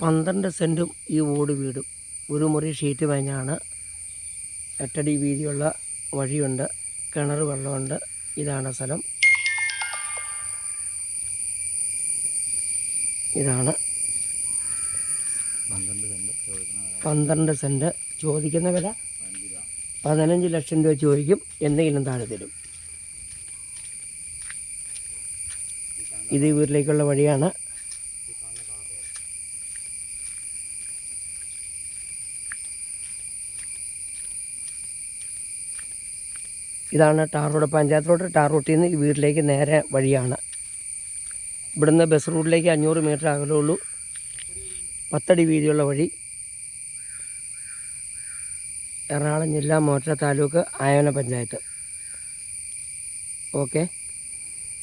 പന്ത്രണ്ട് സെന്റും ഈ ഓട് വീടും. ഒരു മുറി ഷീറ്റ് പഞ്ഞാണ് എട്ടടി വീതിയുള്ള വഴിയുണ്ട്. കിണർ വെള്ളമുണ്ട്. ഇതാണ് സ്ഥലം. ഇതാണ്. പന്ത്രണ്ട് സെന്റ് ചോദിക്കുന്ന വില. പതിനഞ്ച് ലക്ഷം രൂപ ചോദിക്കും. എന്തെങ്കിലും താഴെ തരും. ഇത് വീട്ടിലേക്കുള്ള വഴിയാണ്. ഇതാണ് ടാർ റോഡ് പഞ്ചായത്ത് റോഡ്. ടാർ റോട്ടിൽ നിന്ന് ഈ വീട്ടിലേക്ക് നേരെ വഴിയാണ്. ഇവിടുന്ന് ബസ് റൂട്ടിലേക്ക് അഞ്ഞൂറ് മീറ്റർ അകലുള്ളൂ പത്തടി വീതിയുള്ള വഴി. എറണാകുളം ജില്ല മോറ്റ താലൂക്ക് ആയോന പഞ്ചായത്ത്. ഓക്കെ.